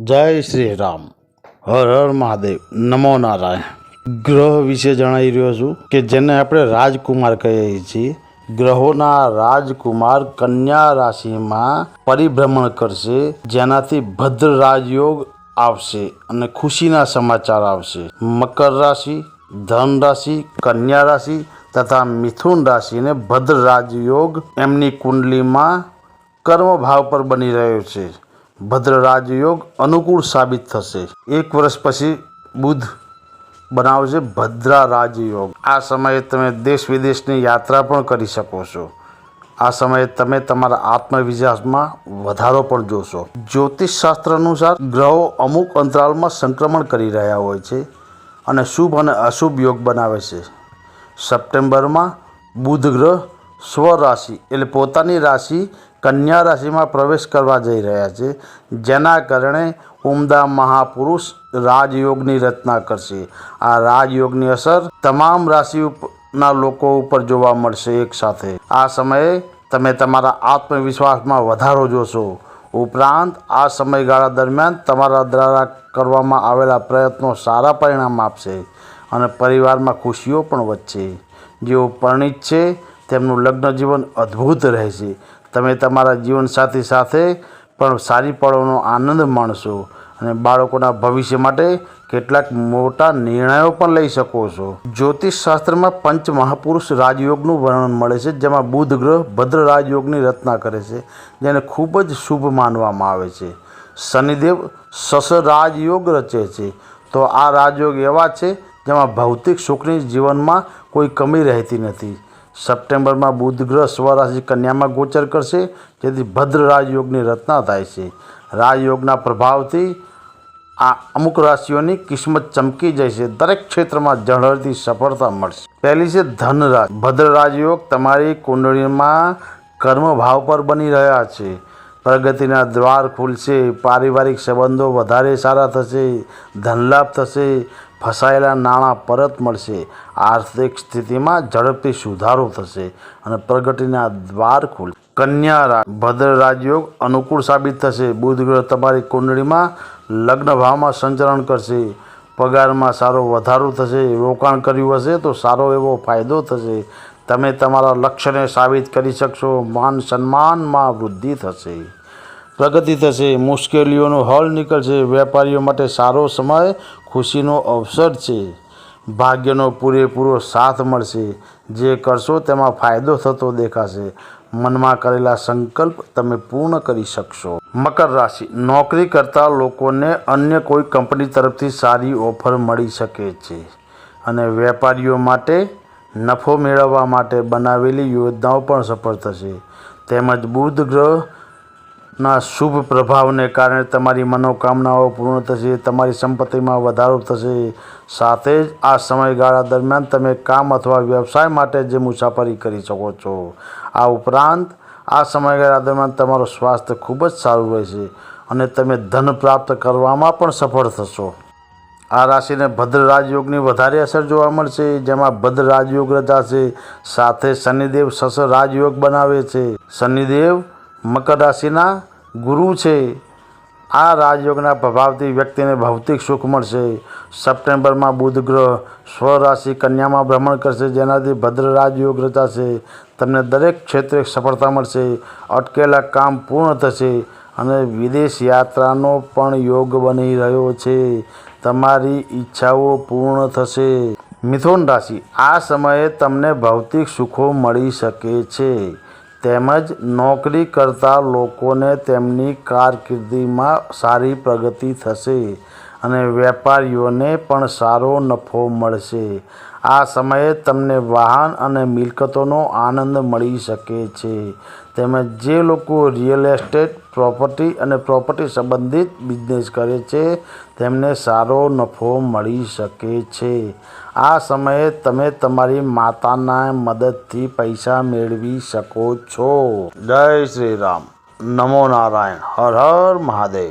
જય શ્રી રામ. હર હર મહાદેવ. નમો નારાયણ. ગ્રહ વિશે જણાવી રહ્યો છું કે જેને આપણે રાજકુમાર કહીએ છીએ. ગ્રહોના રાજકુમાર કન્યા રાશિમાં પરિભ્રમણ કરશે. જેનાથી ભદ્ર રાજયોગ આવશે અને ખુશીના સમાચાર આવશે. મકર રાશિ, ધન રાશિ, કન્યા રાશિ તથા મિથુન રાશિને ભદ્ર રાજયોગ એમની કુંડલીમાં કર્મ ભાવ પર બની રહ્યો છે. ભદ્ર રાજયોગ અનુકૂળ સાબિત થશે. એક વર્ષ પછી બુધ બનાવશે ભદ્રા રાજયોગ આ સમયે તમે દેશ વિદેશની યાત્રા પણ કરી શકો છો. આ સમયે તમે તમારા આત્મવિશ્વાસમાં વધારો પણ જોશો. જ્યોતિષ શાસ્ત્ર અનુસાર ગ્રહો અમુક અંતરાલમાં સંક્રમણ કરી રહ્યા હોય છે અને શુભ અને અશુભ યોગ બનાવે છે. સપ્ટેમ્બરમાં બુધ ગ્રહ સ્વરાશિ એટલે પોતાની રાશિ કન્યા રાશિમાં પ્રવેશ કરવા જઈ રહ્યા છે, જેના કારણે ઉમદા મહાપુરુષ રાજયોગની રચના કરશે. આ રાજયોગની અસર તમામ રાશિ ના લોકો ઉપર જોવા મળશે એક સાથે. આ સમયે તમે તમારા આત્મવિશ્વાસમાં વધારો જોશો. ઉપરાંત આ સમયગાળા દરમિયાન તમારા દ્વારા કરવામાં આવેલા પ્રયત્નો સારા પરિણામ આપશે અને પરિવારમાં ખુશીઓ પણ વધશે. જેઓ પરિણિત છે તેમનું લગ્ન જીવન અદ્ભુત રહેશે. તમે તમારા જીવનસાથી સાથે પણ સારી પળોનો આનંદ માણશો અને બાળકોના ભવિષ્ય માટે કેટલાક મોટા નિર્ણયો પણ લઈ શકો છો. જ્યોતિષ શાસ્ત્રમાં પંચ મહાપુરુષ રાજયોગનું વર્ણન મળે છે, જેમાં બુધ ગ્રહ ભદ્ર રાજયોગની રચના કરે છે, જેને ખૂબ જ શુભ માનવામાં આવે છે. શનિદેવ સસ રાજયોગ રચે છે. તો આ રાજયોગ એવા છે, જેમાં ભૌતિક સુખની જીવનમાં કોઈ કમી રહેતી નથી. સપ્ટેમ્બરમાં બુધ ગ્રહ સ્વરાશિ કન્યામાં ગોચર કરશે, જેથી ભદ્ર રાજયોગની રચના થાય છે. રાજયોગના પ્રભાવથી આ અમુક રાશિઓની કિસ્મત ચમકી જાય છે. દરેક ક્ષેત્રમાં ઝળહળતી સફળતા મળશે. પહેલી છે ધન રાશિ ભદ્ર રાજયોગ તમારી કુંડળીમાં કર્મ ભાવ પર બની રહ્યા છે. પ્રગતિના દ્વાર ખુલશે, પારિવારિક સંબંધો વધારે સારા થશે, ધનલાભ થશે, ફસાયેલા નાણાં પરત મળશે, આર્થિક સ્થિતિમાં ઝડપથી સુધારો થશે અને પ્રગતિના દ્વાર ખુલશે કન્યા રાજ ભદ્ર રાજયોગ અનુકૂળ સાબિત થશે. બુધ ગ્રહ તમારી કુંડળીમાં લગ્ન ભાવમાં સંચરણ કરશે. પગારમાં સારો વધારો થશે. રોકાણ કર્યું હશે તો સારો એવો ફાયદો થશે. તમે તમારા લક્ષ્યને સાબિત કરી શકશો. માન સન્માનમાં વૃદ્ધિ થશે. પ્રગતિ થશે. મુશ્કેલીઓનો હલ નીકળશે. વેપારીઓ માટે સારો સમય, ખુશીનો અવસર છે. ભાગ્યનો પૂરેપૂરો સાથ મળશે. જે કરશો તેમાં ફાયદો થતો દેખાશે. મનમાં કરેલા સંકલ્પ તમે પૂર્ણ કરી શકશો. મકર રાશિ. નોકરી કરતા લોકોને અન્ય કોઈ કંપની તરફથી સારી ઓફર મળી શકે છે. અને વેપારીઓ માટે નફો મેળવવા માટે બનાવેલી યોજનાઓ પણ સફળ થશે. તેમજ બુધ ગ્રહના શુભ પ્રભાવને કારણે તમારી મનોકામનાઓ પૂર્ણ થશે, તમારી સંપત્તિમાં વધારો થશે. સાથે જ આ સમયગાળા દરમિયાન તમે કામ અથવા વ્યવસાય માટે જે મુસાફરી કરી શકો છો. આ ઉપરાંત, આ સમયગાળા દરમિયાન તમારું સ્વાસ્થ્ય ખૂબ જ સારું રહેશે અને તમે ધન પ્રાપ્ત કરવામાં પણ સફળ થશો. આ રાશિને ભદ્ર રાજયોગની વધારે અસર જોવા મળશે, જેમાં ભદ્ર રાજયોગ રચાશે. સાથે શનિદેવ સસ રાજયોગ બનાવે છે. શનિદેવ મકર રાશિના ગુરુ છે. આ રાજયોગના પ્રભાવથી વ્યક્તિને ભૌતિક સુખ મળશે. સપ્ટેમ્બરમાં બુધ ગ્રહ સ્વરાશિ કન્યામાં ભ્રમણ કરશે, જેનાથી ભદ્ર રાજયોગ રચાશે. તમને દરેક ક્ષેત્રે સફળતા મળશે. અટકેલા કામ પૂર્ણ થશે અને વિદેશ યાત્રાનો પણ યોગ બની રહ્યો છે. તમારી ઈચ્છાઓ પૂર્ણ થશે. મિથુન રાશિ, આ સમયે તમને ભૌતિક સુખો મળી શકે છે. તેમજ નોકરી કરતા લોકોને તેમની કારકિર્દીમાં સારી પ્રગતિ થશે અને વેપારીઓને પણ સારો નફો મળશે. આ સમયે તમને વાહન અને મિલકતોનો આનંદ મળી શકે છે. તેમજ જે લોકો રિયલ એસ્ટેટ પ્રોપર્ટી અને પ્રોપર્ટી સંબંધિત બિઝનેસ કરે છે, તેમને સારો નફો મળી શકે છે. આ સમયે તમે તમારી માતાના મદદથી પૈસા મેળવી શકો છો. જય શ્રી રામ. નમો નારાયણ. હર હર મહાદેવ.